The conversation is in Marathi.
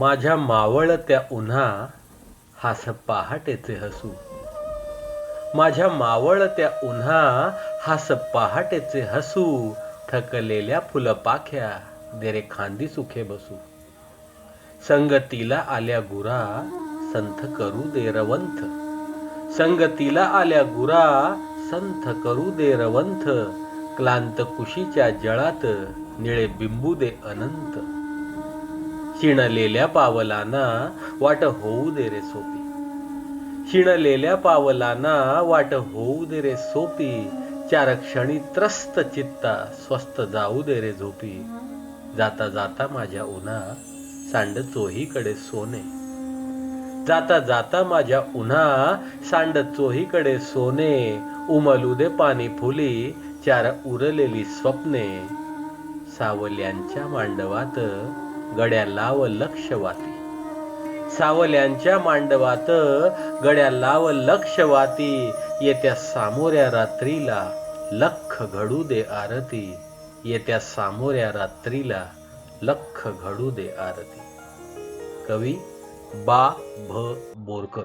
माझ्या मावळत्या उन्हा हास पहाटेचे हसू. माझ्या मावळत्या उन्हा हास पहाटेचे हसू. थकलेल्या फुलपाख्या देरे खांदी सुखे बसू. संगतीला आल्या गुरा संथ करू दे रवंथ. संगतीला आल्या गुरा संथ करू दे रवंथ. क्लांत कुशीच्या जळात निळे बिंबू दे अनंत. शिणलेल्या पावलांना वाट होऊ दे रे सोपी. शिणलेल्या पावलांना वाट होऊ दे रे सोपी. चार क्षणी त्रस्त चित्ता स्वस्त जाऊ दे रे झोपी. जाता जाता माझ्या उन्हा सांड चोहीकडे सोने. जाता जाता माझ्या उन्हा सांड चोहीकडे सोने. उमलू दे पाणी फुली चार उरलेली स्वप्ने. सावल्यांच्या मांडवात गड्या व लक्ष वाती सावल्यांच्या मांडवात गड्या व लक्ष वाती येत्या सामोऱ्या रात्रीला लख घडू दे आरती. येत्या सामोऱ्या रात्रीला लख घडू दे आरती. कवी बा भ बोरकर.